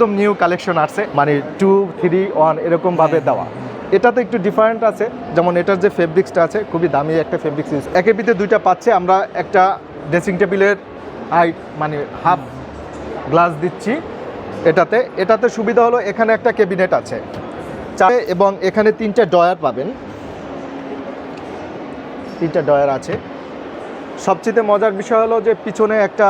একদম new collection আসছে মানে টু থ্রি ওয়ান এরকম ভাবে দেওয়া। এটাতে একটু ডিফারেন্ট আছে যেমন এটার যে ফেব্রিক্সটা আছে খুবই দামি একটা ফেব্রিক্স ইউজ একের ভিতরে দুইটা পাচ্ছে আমরা একটা ড্রেসিং টেবিলের হাইট মানে হাফ গ্লাস দিচ্ছি এটাতে। এটাতে সুবিধা হলো এখানে একটা ক্যাবিনেট আছে। চারে এবং এখানে তিনটা ডয়ার পাবেন। তিনটা ডয়ার আছে। সবচেয়ে মজার বিষয় হলো যে পিছনে একটা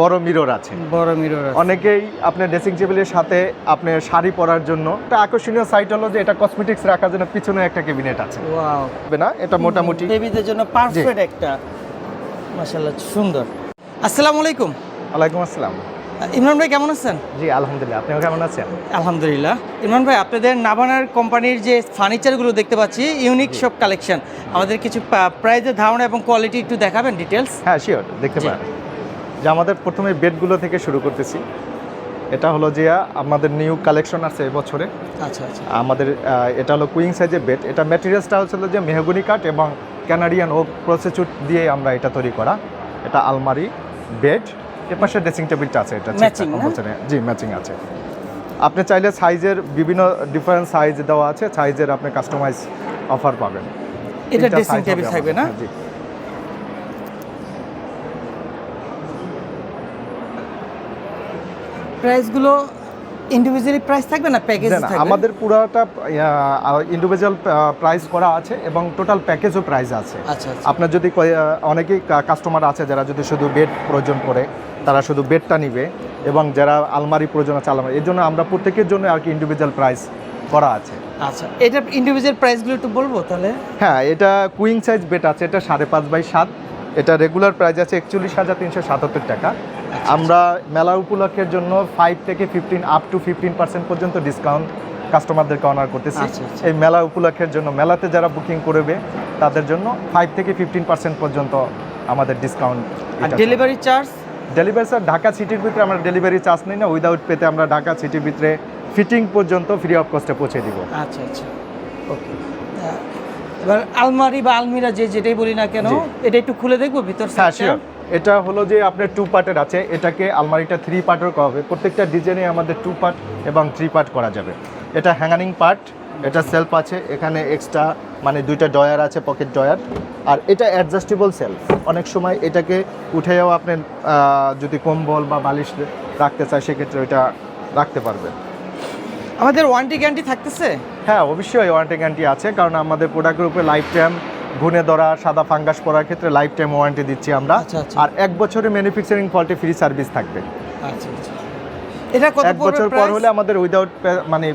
বড় মিরর আছে। বড় মিরর অনেকেই আপনার ড্রেসিং টেবিলের সাথে আপনার শাড়ি পরার জন্য একটা আকর্ষণীয় সাইট হলো যে এটা কসমেটিক্স রাখার জন্য পিছনে একটা ক্যাবিনেট আছে। ওয়াও না? এটা মোটামুটি বেবিদের জন্য পারফেক্ট একটা মাশাআল্লাহ সুন্দর। আসসালামু আলাইকুম। ওয়ালাইকুম আসসালাম। ইমরান ভাই কেমন আছেন? জি আলহামদুলিল্লাহ। আপনিও কেমন আছেন? আলহামদুলিল্লাহ। ইমরান ভাই আপনাদের নাভানার কোম্পানির যে ফার্নিচারগুলো দেখতে পাচ্ছি ইউনিক সব কালেকশন। আমাদের কিছু প্রাইজের ধারণা এবং কোয়ালিটি একটু দেখাবেন ডিটেলস হ্যাঁ শিওর দেখতে। পারেন। যে আমাদের প্রথমে বেডগুলো থেকে শুরু করতেছি। এটা হলো যে আমাদের নিউ কালেকশন আছে এবছরে আচ্ছা আচ্ছা। আমাদের এটা হলো কুইং সাইজের বেড এটা ম্যাটেরিয়ালসটা হচ্ছে যে মেহগুনি কাঠ এবং ক্যানাডিয়ান ও প্রসেসুট দিয়ে আমরা এটা তৈরি করা। এটা আলমারি বেড এর পাশে ড্রেসিং টেবিলটা আছে এটা। জি ম্যাচিং আছে। আপনি চাইলে সাইজের বিভিন্ন ডিফারেন্ট সাইজ দেওয়া আছে সাইজের আপনি কাস্টমাইজ অফার পাবেন। এটা ড্রেসিং টেবিল থাকবে না? জি। প্রাইসগুলো ইন্ডিভিজুয়ালি প্রাইস থাকবে না প্যাকেজ থাকবে? আমাদের পুরাটা ইন্ডিভিজুয়াল প্রাইস করা আছে এবং টোটাল প্যাকেজও প্রাইস আছে। আচ্ছা আচ্ছা। আপনার যদি অনেকেই কাস্টমার আছে যারা যদি শুধু বেড প্রয়োজন করে তারা শুধু বেডটা নিবে এবং যারা আলমারি প্রয়োজন আছে আলমারি। এর জন্য আমরা প্রত্যেকের জন্য আর কি ইন্ডিভিজুয়াল প্রাইস করা আছে। আচ্ছা এটা ইন্ডিভিজুয়াল প্রাইসগুলো একটু বলব তাহলে? হ্যাঁ এটা কুইং সাইজ বেড আছে এটা সাড়ে পাঁচ বাই সাত। এটা রেগুলার প্রাইস আছে একচল্লিশ হাজার তিনশো সাতাত্তর টাকা। আমরা মেলা উপলক্ষের জন্য ফাইভ থেকে fifteen up to fifteen percent পর্যন্ত ডিসকাউন্ট কাস্টমারদেরকে অনার করতেছি। আচ্ছা, আচ্ছা। এই মেলা উপলক্ষের জন্য মেলাতে যারা বুকিং করবে তাদের জন্য ফাইভ থেকে ফিফটিন পার্সেন্ট পর্যন্ত আমাদের ডিসকাউন্ট আর delivery charge delivery sir Dhaka সিটির ভিতরে আমরা ডেলিভারি চার্জ নিই না উইদাউট পেতে আমরা ঢাকা সিটির ভিতরে ফিটিং পর্যন্ত ফ্রি অফ কস্টে পৌঁছে দিব। আচ্ছা আচ্ছা। ওকে এবার আলমারি বা আলমিরা যে যেটাই বলি না কেন। এটা একটু খুলে দেখব ভিতর হ্যাঁ এটা হলো যে আপনার টু পার্টের আছে। এটাকে আলমারিটা থ্রি পার্টের করা হবে। প্রত্যেকটা ডিজাইনে আমাদের টু পার্ট এবং থ্রি পার্ট করা যাবে। এটা হ্যাঙ্গারিং পার্ট এটা সেলফ আছে। এখানে এক্সট্রা মানে দুইটা ডয়ার আছে পকেট ডয়ার আর এটা অ্যাডজাস্টেবল সেলফ অনেক সময় এটাকে উঠেও আপনি যদি কম্বল বা বালিশ রাখতে চায় সেক্ষেত্রে ওইটা রাখতে পারবেন আমাদের ওয়ারেন্টি গ্যারান্টি থাকতেছে? হ্যাঁ অবশ্যই ওয়ারেন্টি গ্যারান্টি আছে। কারণ আমাদের প্রোডাক্টের উপরে লাইফ টাইম ঘুনে ধরা সাদা ফাঙ্গাস পড়ার ক্ষেত্রে লাইফ টাইম ওয়ারেন্টি দিচ্ছি আমরা। আচ্ছা, আচ্ছা। আর এক বছরের ম্যানুফ্যাকচারিং ফল্টে ফ্রি সার্ভিস থাকবে। আচ্ছা আচ্ছা। এটা কত এক বছর পর হলে আমাদের উইদাউট মানে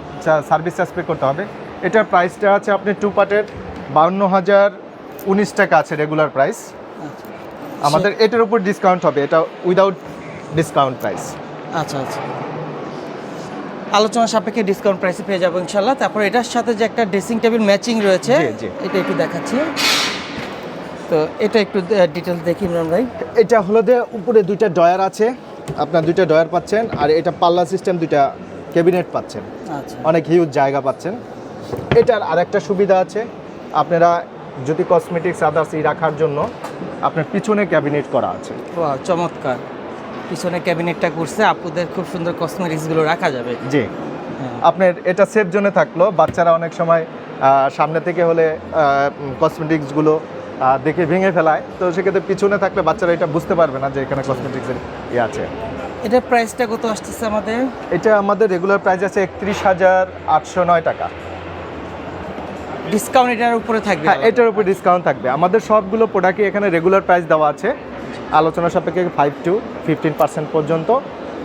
সার্ভিস চার্জ পে করতে হবে। এটার প্রাইসটা আছে আপনি টু পার্টের বাউন্ন হাজার উনিশ টাকা আছে রেগুলার প্রাইস আমাদের এটার উপর ডিসকাউন্ট হবে এটা উইদাউট ডিসকাউন্ট প্রাইস আচ্ছা আচ্ছা। আলোচনা সাপেক্ষে ডিসকাউন্ট প্রাইসে পেয়ে যাব ইনশাল্লাহ তারপর এটার সাথে যে একটা ড্রেসিং টেবিল ম্যাচিং রয়েছে। এটা একটু দেখাচ্ছি। তো এটা একটু ডিটেলস দেখি ইমরান ভাই। এটা হলো যে উপরে দুইটা ডয়ার আছে আপনার দুইটা ডয়ার পাচ্ছেন আর এটা পাল্লা সিস্টেম দুইটা ক্যাবিনেট পাচ্ছেন। আচ্ছা। অনেক হিউজ জায়গা পাচ্ছেন। এটার আরেকটা সুবিধা আছে আপনারা যদি কসমেটিক্স আদার্স রাখার জন্য আপনার পিছনে ক্যাবিনেট করা আছে। চমৎকার। পিছনে ক্যাবিনেটটা করছে আপুদের খুব সুন্দর কসমেটিক্সগুলো রাখা যাবে। জি। হ্যাঁ। আপনার এটা সেফ জোনে থাকল বাচ্চারা অনেক সময় সামনে থেকে হলে কসমেটিক্সগুলো দেখে ভেঙে ফেলায়। তো সেক্ষেত্রে পিছনে থাকলে বাচ্চারা এটা বুঝতে পারবে না যে এখানে কসমেটিক্সের ইয়ে আছে। এটার প্রাইসটা কত আসতেছে আমাদের? এটা আমাদের রেগুলার প্রাইস আছে একত্রিশ হাজার আটশো নয় টাকা। ডিসকাউন্ট এটার উপরে থাকবে হ্যাঁ এটার উপর ডিসকাউন্ট থাকবে। আমাদের সবগুলো প্রোডাক্টই এখানে রেগুলার প্রাইস দেওয়া আছে। আলোচনা সাপেক্ষে ফাইভ টু ফিফটিন পার্সেন্ট পর্যন্ত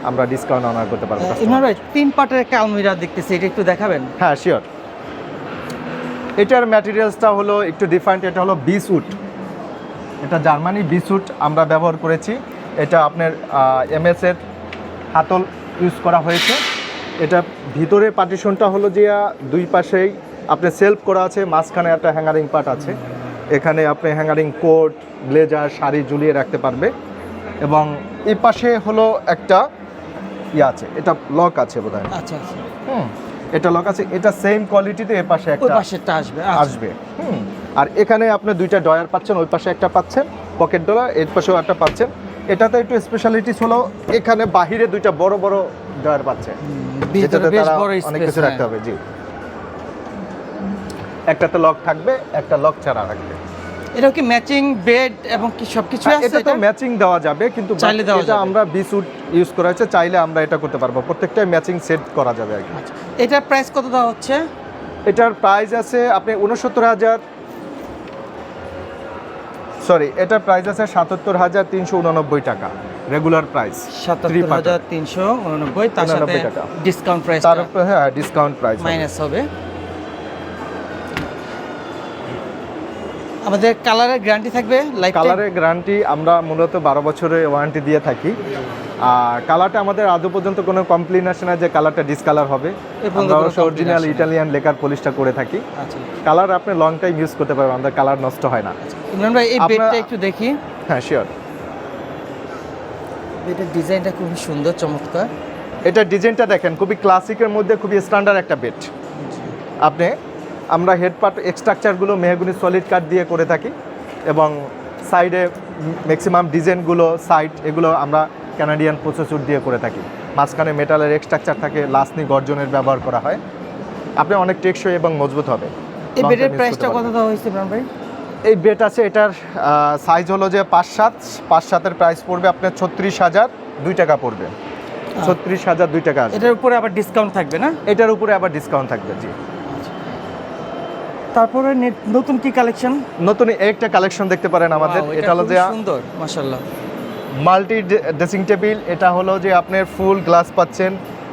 আমরা ডিসকাউন্ট অনার করতে পারব ইমরান ভাই তিন পার্টের একটা আলমিরা দেখতেছি এটা একটু দেখাবেন? হ্যাঁ শিওর এটার ম্যাটেরিয়ালসটা হলো একটু ডিফারেন্ট এটা হলো বিসুট এটা জার্মানি বিসুট আমরা ব্যবহার করেছি। এটা আপনার এমএস এর হাতল ইউজ করা হয়েছে। এটা ভিতরে পার্টিশনটা হলো যে দুই পাশেই আপনার সেলফ করা আছে মাঝখানে একটা হ্যাঙ্গারিং পার্ট আছে। এখানে আপনি হ্যাঙ্গারিং কোট ব্লেজার শাড়ি ঝুলিয়ে রাখতে পারবে। এবং এই পাশে হলো একটা ইয়ে আছে এটা লক আছে বোধহয়। আচ্ছা আচ্ছা। হুম এটা লক আছে এটা সেম কোয়ালিটিতে এ পাশে একটা পাশেরটা আসবে আচ্ছা। আসবে হুম। আর এখানে আপনি দুইটা ডয়ার পাচ্ছেন ওই পাশে একটা পাচ্ছেন পকেট ডলার এর পাশেও একটা পাচ্ছেন। এটাতে একটু স্পেশালিটিস হলো এখানে বাহিরে দুইটা বড় বড় ড্রয়ার পাচ্ছে। যেটাতে তারা অনেক কিছু রাখতে হবে জি। একটাতে লক থাকবে একটা লক ছাড়া রাখবে। এটা কি ম্যাচিং বেড এবং কি সবকিছু আছে হ্যাঁ, এটা তো ম্যাচিং দেওয়া যাবে কিন্তু চাইলে দেওয়া এটা। আমরা বি স্যুট ইউজ করা হয়েছে চাইলে আমরা এটা করতে পারব। প্রত্যেকটাই ম্যাচিং সেট করা যাবে আর আচ্ছা, এটার প্রাইস কত দেওয়া হচ্ছে? এটার প্রাইস আছে আপনি উনসত্তর হাজার সরি এটার প্রাইস আছে সাতাত্তর হাজার তিনশো উননব্বই টাকা রেগুলার প্রাইস সাতাত্তর হাজার তিনশো উননব্বই তার সাথে 99 টাকা। ডিসকাউন্ট প্রাইস তার হ্যাঁ ডিসকাউন্ট প্রাইস মাইনাস হবে। আমাদের কালারের গ্যারান্টি থাকবে লাইক কালারের গ্যারান্টি আমরা মূলত বারো বছরের ওয়ারেন্টি দিয়ে থাকি। আর কালারটা আমাদের আদৌ পর্যন্ত কোনো কমপ্লেন আসে না যে কালারটা ডিসকালার হবে। আমরা অরিজিনাল ইটালিয়ান লেকার পলিশটা করে থাকি। আচ্ছা। কালার আপনি লং টাইম ইউজ করতে পারবেন আমাদের কালার নষ্ট হয় না। ইমরান ভাই এই বেডটা একটু দেখি। হ্যাঁ শিওর বেডের ডিজাইনটা খুবই সুন্দর চমৎকার। এটা ডিজাইনটা দেখেন খুবই ক্লাসিকের মধ্যে খুবই স্ট্যান্ডার্ড একটা বেড আপনি আমরা হেড পার্ট স্ট্রাকচারগুলো মেহগুনি সলিড কাঠ দিয়ে করে থাকি এবং সাইডে ম্যাক্সিমাম ডিজাইনগুলো সাইড এগুলো আমরা ক্যানাডিয়ান প্রসেসর দিয়ে করে থাকি। মাঝখানে মেটালের স্ট্রাকচার থাকে লাসনি গর্জনের ব্যবহার করা হয়। আপনি অনেক টেকসই এবং মজবুত হবে। এই বেডের প্রাইসটা করতে কত দেওয়া হয়েছে ভাই? এই বেড আছে এটার সাইজ হলো যে পাঁচ সাত পাঁচ সাতের প্রাইস পড়বে আপনার ছত্রিশ হাজার দুই টাকা পড়বে। ছত্রিশ হাজার দুই টাকা এটার উপরে আবার ডিসকাউন্ট থাকবে না? এটার উপরে আবার ডিসকাউন্ট থাকবে জি। তারপরে নতুন কি কালেকশন নতুন একটা কালেকশন দেখতে পারেন আমাদের। এটা হলো যে সুন্দর মাশাআল্লাহ। মাল্টি ড্রেসিং টেবিল এটা হলো যে আপনার ফুল গ্লাস পাচ্ছেন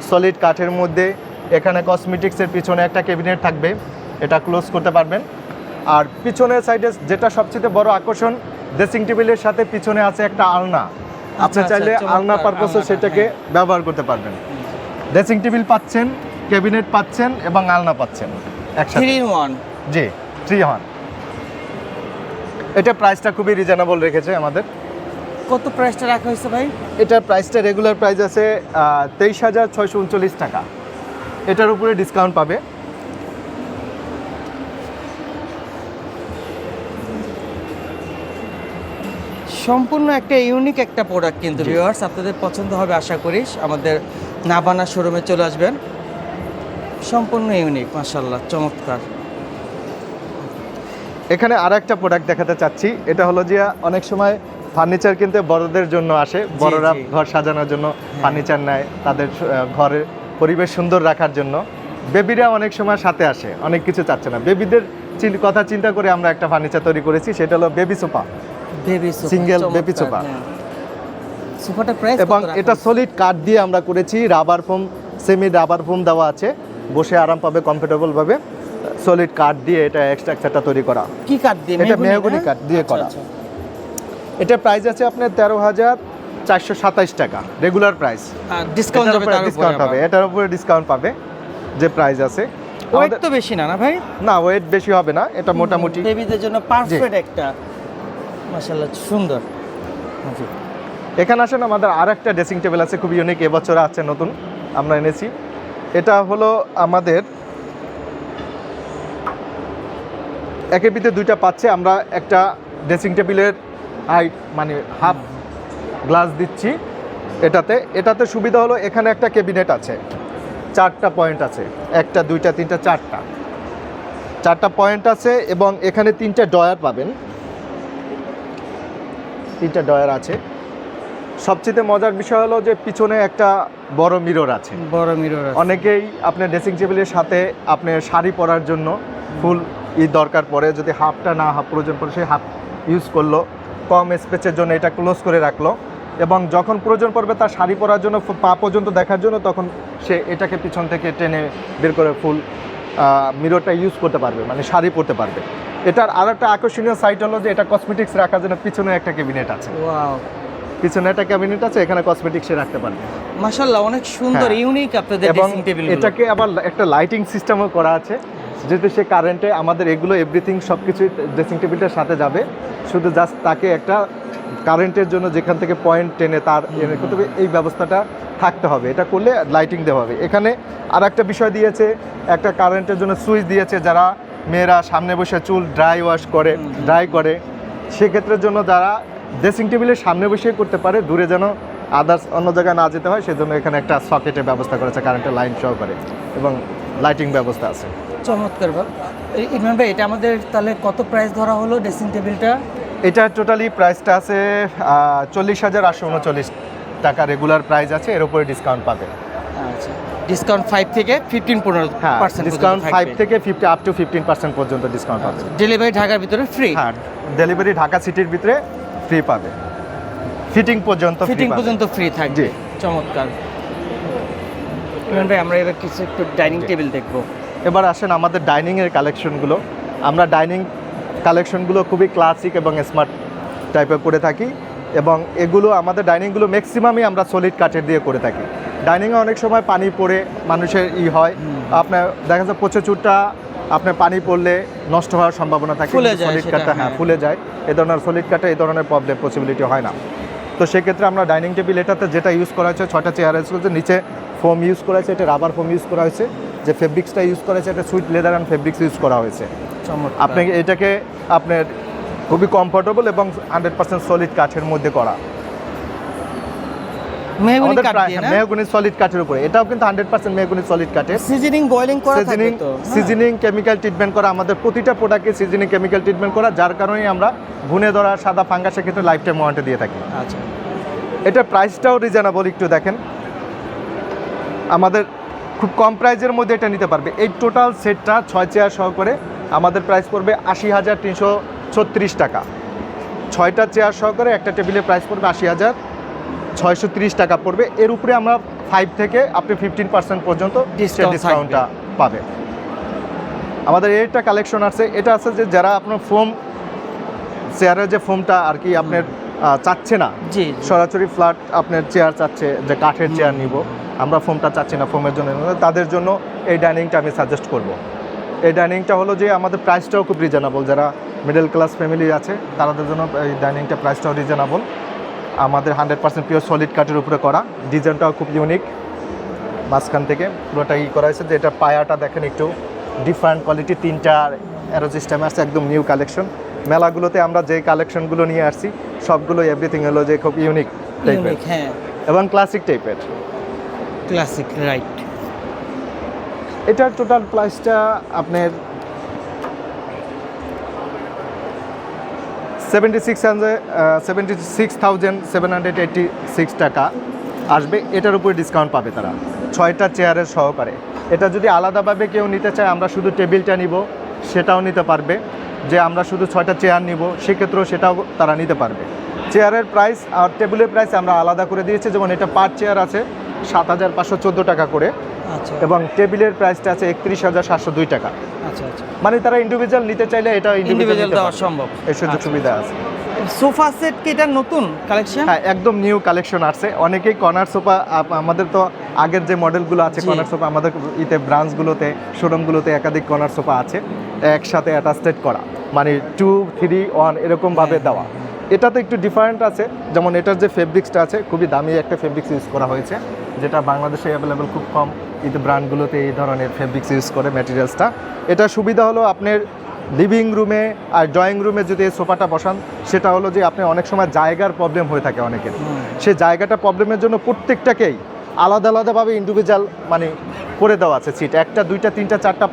সলিড কাঠের মধ্যে। এখানে কসমেটিক্সের পিছনে একটা ক্যাবিনেট থাকবে এটা ক্লোজ করতে পারবেন। আর পিছনের সাইডে যেটা সবচেয়ে বড় আকর্ষণ ড্রেসিং টেবিলের সাথে পিছনে আছে একটা আলনা। আপনি আচ্ছা, চাইলে আলনা পারপাসে সেটাকে ব্যবহার করতে পারবেন। ড্রেসিং টেবিল পাচ্ছেন ক্যাবিনেট পাচ্ছেন এবং আলনা পাচ্ছেন একসাথে। জি থ্রি ওয়ান এটা প্রাইসটা খুবই রিজনেবল রেখেছে আমাদের। কত প্রাইসটা রাখা হয়েছে ভাই? এটার প্রাইসটা রেগুলার প্রাইস আছে তেইশ হাজার ছয়শো উনচল্লিশ টাকা। এটার উপরে ডিসকাউন্ট পাবে। সম্পূর্ণ একটা ইউনিক একটা প্রোডাক্ট কিন্তু ভিউয়ার্স আপনাদের পছন্দ হবে আশা করি। আমাদের নাবানা শোরুমে চলে আসবেন। সম্পূর্ণ ইউনিক মাশাল্লাহ চমৎকার। এখানে আর একটা প্রোডাক্ট দেখাতে চাচ্ছি। এটা হলো যে অনেক সময় ফার্নিচার কিনতে বড়দের জন্য আসে। বড়রা ঘর সাজানোর জন্য ফার্নিচার নেয় তাদের ঘরের পরিবেশ সুন্দর রাখার জন্য। বেবিরা অনেক সময় সাথে আসে অনেক কিছু চাচ্ছে না। বেবিদের কথা চিন্তা করে আমরা একটা ফার্নিচার তৈরি করেছি সেটা হলো baby sofa single baby sofa এবং এটা সলিড কাঠ দিয়ে আমরা করেছি rubber foam semi rubber foam দেওয়া আছে। বসে আরাম পাবে কমফোর্টেবল ভাবে সলিড কাঠ দিয়ে এটা স্ট্রাকচারটা তৈরি করা। কি কাঠ দিয়ে? এটা মেহগনি কাঠ দিয়ে আচ্ছা, করা। আচ্ছা। এটা প্রাইস আছে আপনার তেরো হাজার চারশো সাতাইশ টাকা রেগুলার প্রাইস ডিসকাউন্ট ডিসকাউন্ট হবে এটার উপরে ডিসকাউন্ট পাবে যে প্রাইস আছে। ওয়েট তো বেশি না না ভাই? না ওয়েট বেশি হবে না এটা মোটামুটি। বেবিদের জন্য পারফেক্ট একটা। মাশাআল্লাহ সুন্দর। এখানে আসেন আমাদের আর একটা ড্রেসিং টেবিল আছে খুব ইউনিক এবছর আছে নতুন। আমরা এনেছি। এটা হলো আমাদের একের ভিতরে দুইটা পাচ্ছে আমরা একটা ড্রেসিং টেবিলের হাইট মানে হাফ গ্লাস দিচ্ছি এটাতে। এটাতে সুবিধা হলো এখানে একটা ক্যাবিনেট আছে চারটা পয়েন্ট আছে একটা দুইটা তিনটা চারটা। চারটা পয়েন্ট আছে এবং এখানে তিনটা ডয়ার পাবেন। তিনটা ডয়ার আছে। সবচেয়ে মজার বিষয় হলো যে পিছনে একটা বড় মিরর আছে। বড় মিরর অনেকেই আপনার ড্রেসিং টেবিলের সাথে আপনার শাড়ি পরার জন্য ফুল ই দরকার পড়ে যদি হাফটা না হাফ প্রয়োজন পড়ে সেই হাফ ইউজ করল। কম স্পেসের জন্য এটা ক্লোজ করে রাখল। এবং যখন প্রয়োজন পড়বে তার শাড়ি পরার জন্য পা পর্যন্ত দেখার জন্য তখন সে এটাকে পিছন থেকে টেনে বের করে ফুল মিররটা ইউজ করতে পারবে মানে শাড়ি পরতে পারবে। এটার আর একটা আকর্ষণীয় সাইট হলো যে এটা কসমেটিক্স রাখার জন্য পিছনে একটা ক্যাবিনেট আছে। পিছনে একটা ক্যাবিনেট আছে এখানে কসমেটিক্সে রাখতে পারবে। মাশাআল্লাহ অনেক সুন্দর হ্যাঁ। ইউনিক আপনাদের এবং ড্রেসিং টেবিল এটাকে আবার একটা লাইটিং সিস্টেমও করা আছে। যেহেতু সে কারেন্টে আমাদের এগুলো এভরিথিং সব কিছু ড্রেসিং টেবিলটার সাথে যাবে। শুধু জাস্ট তাকে একটা কারেন্টের জন্য যেখান থেকে পয়েন্ট টেনে তার এনে করতে হবে এই ব্যবস্থাটা থাকতে হবে। এটা করলে লাইটিং দেওয়া হবে। এখানে আর একটা বিষয় দিয়েছে একটা কারেন্টের জন্য সুইচ দিয়েছে যারা মেয়েরা সামনে বসে চুল ড্রাই ওয়াশ করে ড্রাই করে। সেক্ষেত্রের জন্য যারা ড্রেসিং টেবিলের সামনে বসে করতে পারে দূরে যেন আদার্স অন্য জায়গায় না যেতে হয় সেজন্য এখানে একটা সকেটের ব্যবস্থা করেছে কারেন্টের লাইন সহকারে এবং লাইটিং ব্যবস্থা আছে। চমৎকার ভাব। ইমরান ভাই এটা আমাদের তাহলে কত প্রাইস ধরা হলো ড্রেসিং টেবিলটা এটা টোটালি প্রাইসটা আছে চল্লিশ হাজার আটশো উনচল্লিশ টাকা রেগুলার প্রাইস আছে এর উপরে ডিসকাউন্ট পাবে। আচ্ছা ডিসকাউন্ট ফাইভ থেকে ফিফটিন পনেরো হ্যাঁ পার্সেন্ট ডিসকাউন্ট ফাইভ থেকে fifty up to fifteen percent পর্যন্ত ডিসকাউন্ট পাবে। ডেলিভারি ঢাকার ভিতরে ফ্রি হ্যাঁ ডেলিভারি ঢাকা সিটির ভিতরে ফ্রি পাবে। ফিটিং পর্যন্ত ফিটিং পর্যন্ত ফ্রি থাকবে। চমৎকার। ইমরান ভাই আমরা এবার কিছু একটু ডাইনিং টেবিল দেখব। এবার আসেন আমাদের ডাইনিংয়ের কালেকশনগুলো। আমরা ডাইনিং কালেকশনগুলো খুবই ক্লাসিক এবং স্মার্ট টাইপের করে থাকি এবং এগুলো আমাদের ডাইনিংগুলো ম্যাক্সিমামই আমরা সলিড কাঠের দিয়ে করে থাকি। ডাইনিংয়ে অনেক সময় পানি পড়ে মানুষের ই হয়। আপনার দেখা যায় পচে চুরটা আপনার পানি পড়লে নষ্ট হওয়ার সম্ভাবনা থাকে সলিড কাঠটা হ্যাঁ হ্যাঁ। ফুলে যায়। এ ধরনের সলিড কাঠে এই ধরনের প্রবলেম পসিবিলিটি হয় না। তো সেক্ষেত্রে আমরা ডাইনিং টেবিল এটাতে যেটা ইউজ করা হয়েছে ছটা চেয়ার ইউজ করেছে নিচে ফোম ইউজ করা হয়েছে এটা রাবার ফোম ইউজ করা হয়েছে। যে ফেব্রিক্সটা ইউজ করা হয়েছে এটা sweet leather and fabrics use করা হয়েছে। চমৎকার। আপনি এটাকে আপনার খুবই কমফোর্টেবল এবং হান্ড্রেড পার্সেন্ট সলিড কাঠের মধ্যে করা। মেহগুনি সলিড কাঠের উপরে। এটাও কিন্তু হান্ড্রেড পার্সেন্ট মেহগুনি সলিড কাঠের। সিজনিং বয়লিং করা থাকবে সিজনিং। সিজনিং কেমিক্যাল ট্রিটমেন্ট করা আমাদের প্রতিটা প্রোডাক্টে সিজনিং কেমিক্যাল ট্রিটমেন্ট করা যার কারণেই আমরা ঘুনে ধরা সাদা ফাঙ্গাসের ক্ষেত্রে লাইফ টাইম ওয়ারেন্টি দিয়ে থাকি। আচ্ছা। এটা প্রাইসটাও রিজনেবল একটু দেখেন। আমাদের খুব কম প্রাইজের মধ্যে এটা নিতে পারবে। এই টোটাল সেটটা ছয় চেয়ার সহ করে আমাদের প্রাইস পড়বে আশি হাজার তিনশো ছত্রিশ টাকা। ছয়টা চেয়ার সহ করে একটা টেবিলের প্রাইস পড়বে আশি হাজার ছয়শো তিরিশ টাকা পড়বে। এর উপরে আমরা ফাইভ থেকে আপনি ফিফটিন পার্সেন্ট পর্যন্ত ডিসকাউন্টটা পাবে। আমাদের একটা কালেকশন আছে। এটা আছে যে যারা আপনার ফোম চেয়ারের যে ফোমটা আর কি আপনার চাচ্ছে না। জি। সরাসরি ফ্ল্যাট আপনার চেয়ার চাচ্ছে যে কাঠের চেয়ার নিব। আমরা ফোমটা চাচ্ছি না ফোমের জন্য। তাদের জন্য এই ডাইনিংটা আমি সাজেস্ট করব। এই ডাইনিংটা হলো যে আমাদের প্রাইসটাও খুব রিজনেবল যারা মিডল ক্লাস ফ্যামিলি আছে তাদের জন্য এই ডাইনিংটা প্রাইসটাও রিজনেবল আমাদের হান্ড্রেড পার্সেন্ট পিওর সলিড কাঠের উপরে করা। ডিজাইনটাও খুব ইউনিক মাঝখান থেকে পুরোটা ই করা হয়েছে যে এটা পায়াটা দেখেন একটু ডিফারেন্ট কোয়ালিটি তিনটা অ্যারো সিস্টেম আছে একদম নিউ কালেকশন মেলাগুলোতে আমরা যে কালেকশনগুলো নিয়ে আসছি সবগুলো এভরিথিং হলো যে খুব ইউনিক টাইপের হ্যাঁ। এবং ক্লাসিক টাইপের ক্লাসিক রাইট এটার টোটাল প্রাইসটা আপনার seventy six hundred seventy six thousand seven hundred eighty six টাকা আসবে। এটার উপরে ডিসকাউন্ট পাবে তারা। ছয়টা চেয়ারের সহকারে। এটা যদি আলাদাভাবে কেউ নিতে চায় আমরা শুধু টেবিলটা নিব সেটাও নিতে পারবে। যে আমরা শুধু ছয়টা চেয়ার নিব সেক্ষেত্রেও সেটাও তারা নিতে পারবে। চেয়ারের প্রাইস আর টেবিলের প্রাইস আমরা আলাদা করে দিয়েছি। যেমন এটা পার চেয়ার আছে সাত হাজার পাঁচশো চোদ্দ টাকা করে আচ্ছা। এবং টেবিলের প্রাইসটা আছে একত্রিশ হাজার সাতশো দুই টাকা। আচ্ছা আচ্ছা। মানে তারা ইন্ডিভিজুয়াল নিতে চাইলে এটা ইন্ডিভিজুয়াল দেওয়া সম্ভব। এই সুযোগ। সুবিধা আছে। সোফা সেট কি এটা নতুন কালেকশন? হ্যাঁ একদম নিউ কালেকশন আসছে। অনেকেই কর্নার সোফা আমাদের তো আগের যে মডেলগুলো আছে। কর্নার সোফা আমাদের ইতে ব্রাঞ্চগুলোতে শোরুমগুলোতে একাধিক কর্নার সোফা আছে একসাথে অ্যাটাস্টেড করা। মানে টু থ্রি ওয়ান এরকমভাবে হ্যাঁ, দেওয়া। এটাতে একটু ডিফারেন্ট আছে। যেমন এটার যে ফেব্রিক্সটা আছে খুবই দামি একটা ফেব্রিক্স ইউজ করা হয়েছে যেটা বাংলাদেশে অ্যাভেলেবেল খুব কম। কিন্তু ব্র্যান্ডগুলোতে এই ধরনের ফেব্রিক্স ইউজ করে ম্যাটেরিয়ালসটা এটা সুবিধা হলো আপনার লিভিং রুমে আর ড্রয়িং রুমে যদি এই সোফাটা বসান সেটা হলো যে আপনি অনেক সময় জায়গার প্রবলেম হয়ে থাকে অনেকের। সে জায়গাটা প্রবলেমের জন্য প্রত্যেকটাকেই আলাদা আলাদাভাবে ইন্ডিভিজুয়াল মানে করে দেওয়া আছে সিট একটা দুইটা তিনটা চারটা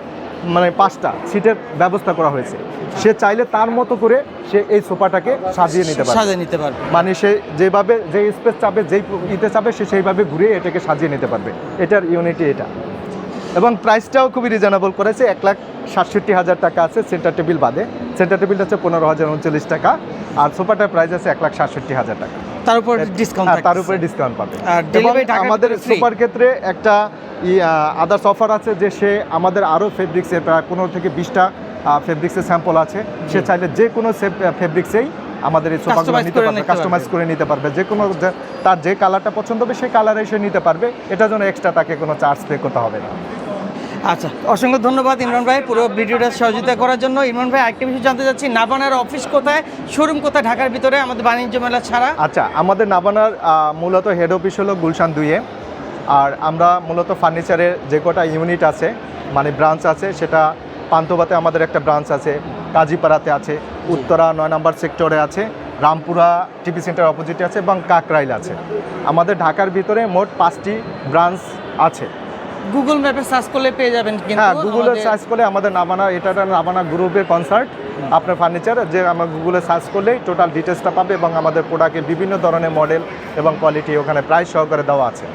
মানে পাঁচটা সিটের ব্যবস্থা করা হয়েছে। সে চাইলে তার মতো করে সে এই সোফাটাকে সাজিয়ে নিতে পারে সাজিয়ে নিতে পারবে। মানে সে যেভাবে যে স্পেস চাবে যেই ইতে চাবে সে সেইভাবে ঘুরে এটাকে সাজিয়ে নিতে পারবে। এটার ইউনিটি এটা। এবং প্রাইসটাও খুবই রিজনেবল করেছে এক লাখ সাতষট্টি হাজার টাকা আছে সেন্টার টেবিল বাদে। সেন্টার টেবিলটা হচ্ছে পনেরো হাজার উনচল্লিশ টাকা আর সোফাটার প্রাইস আছে এক লাখ সাতষট্টি হাজার টাকা। তার উপর ডিসকাউন্ট হ্যাঁ, তার উপরে ডিসকাউন্ট পাবে। আমাদের? সুপার ক্ষেত্রে একটা আদার্স অফার আছে যে সে আমাদের আরও ফেব্রিক্সের প্রায় পনেরো থেকে বিশটা ফেব্রিক্সের স্যাম্পল আছে। সে চাইলে যে কোনো ফেব্রিক্সেই আমাদের এই সোফাগুলো নিতে পারবে কাস্টমাইজ করে নিতে পারবে। যে কোনো তার যে কালারটা পছন্দ হবে সেই কালারে সে নিতে পারবে। এটার জন্য এক্সট্রা তাকে কোনো চার্জ পে করতে হবে না। আচ্ছা অসংখ্য ধন্যবাদ ইমরান ভাই পুরো ভিডিওটা সহযোগিতা করার জন্য। ইমরান ভাই আরেকটা বিষয় জানতে চাচ্ছি নাবানার অফিস কোথায়? শোরুম কোথায়? ঢাকার ভিতরে আমাদের বাণিজ্য মেলা ছাড়া। আচ্ছা আমাদের নাবানার মূলত হেড অফিস হলো গুলশান দুইয়ে। আর আমরা মূলত ফার্নিচারের যে কটা ইউনিট আছে মানে ব্রাঞ্চ আছে সেটা পান্তবাতে আমাদের একটা ব্রাঞ্চ আছে কাজীপাড়াতে আছে উত্তরা নয় নম্বর সেক্টরে আছে রামপুরা টিভি সেন্টার অপোজিটে আছে এবং কাকরাইল আছে। আমাদের ঢাকার ভিতরে মোট পাঁচটি ব্রাঞ্চ আছে। গুগল ম্যাপে সার্চ করলে পেয়ে যাবেন কিন্তু হ্যাঁ গুগলে সার্চ করলে আমাদের নাবানা এটা নাবানা গ্রুপের কনসার্ট আপনার ফার্নিচার যে আমরা গুগলে সার্চ করলেই টোটাল ডিটেলসটা পাবে এবং আমাদের প্রোডাক্টের বিভিন্ন ধরনের মডেল এবং কোয়ালিটি ওখানে প্রাইস সহকারে দেওয়া আছে।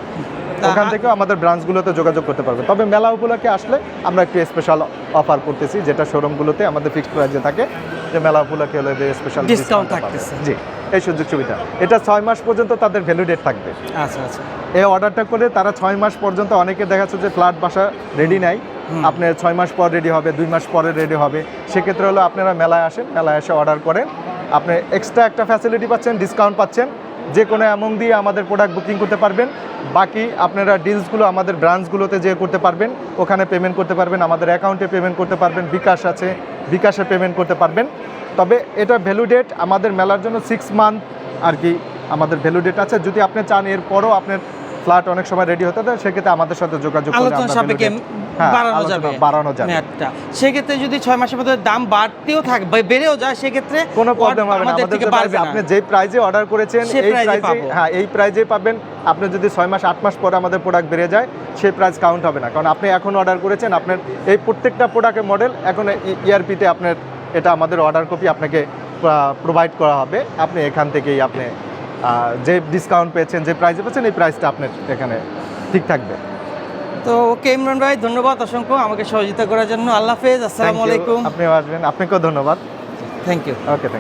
ওখান থেকেও আমাদের ব্রাঞ্চগুলোতে যোগাযোগ করতে পারবে। তবে মেলা উপলক্ষে আসলে আমরা একটু স্পেশাল অফার করতেছি যেটা শোরুমগুলোতে আমাদের ফিক্সড প্রাইসে থাকে যে মেলা উপলক্ষে হলে স্পেশাল Discount থাকতেছে। জি। এই সুযোগ সুবিধা। এটা ছয় মাস পর্যন্ত তাদের ভ্যালু ডেট থাকবে। আচ্ছা আচ্ছা। এই অর্ডারটা করে তারা ছয় মাস পর্যন্ত অনেকে দেখাচ্ছে যে ফ্ল্যাট বাসা রেডি নাই। আপনার ছয় মাস পর রেডি হবে দুই মাস পরে রেডি হবে। সেক্ষেত্রে হলো আপনারা মেলায় আসেন মেলায় এসে অর্ডার করেন। আপনি এক্সট্রা একটা ফ্যাসিলিটি পাচ্ছেন ডিসকাউন্ট পাচ্ছেন। যে কোনো অ্যামাউন্ট দিয়ে আমাদের প্রোডাক্ট বুকিং করতে পারবেন। বাকি আপনারা ডিলসগুলো আমাদের ব্রাঞ্চগুলোতে যে করতে পারবেন। ওখানে পেমেন্ট করতে পারবেন আমাদের অ্যাকাউন্টে পেমেন্ট করতে পারবেন বিকাশ আছে বিকাশে পেমেন্ট করতে পারবেন। তবে এটা ভ্যালু ডেট আমাদের মেলার জন্য সিক্স মান্থ আর কি আমাদের ভ্যালু ডেট আছে। যদি আপনি চান এরপরও আপনার ফ্ল্যাট অনেক সময় রেডি হতে দেয় সেক্ষেত্রে আমাদের সাথে যোগাযোগ হ্যাঁ, বাড়ানো যাবে বাড়ানো যাবে। মেয়াদটা। সেক্ষেত্রে যদি ছয় মাসের মধ্যে দাম বাড়তেও থাকে বেড়েও যায় সেক্ষেত্রে কোনো প্রবলেম হবে না। আমাদের থেকে না। আপনি যে প্রাইজে অর্ডার করেছেন এই প্রাইজে হ্যাঁ এই প্রাইজে পাবেন। আপনি যদি ছয় মাস আট মাস পরে আমাদের প্রোডাক্ট বেড়ে যায় সেই প্রাইস কাউন্ট হবে না। কারণ আপনি এখন অর্ডার করেছেন আপনার এই প্রত্যেকটা প্রোডাক্টের মডেল এখন ইআরপিতে আপনার এটা আমাদের অর্ডার কপি আপনাকে প্রোভাইড করা হবে। আপনি এখান থেকেই আপনি যে ডিসকাউন্ট পেয়েছেন যে প্রাইসে পেয়েছেন এই প্রাইসটা আপনার এখানে ঠিক থাকবে। তো ওকে ইমরান ভাই ধন্যবাদ অসংখ্য আমাকে সহযোগিতা করার জন্য। আল্লাহ হাফেজ আসসালামু আলাইকুম। আপনিও আসবেন। আপনাকেও ধন্যবাদ। Thank you okay thank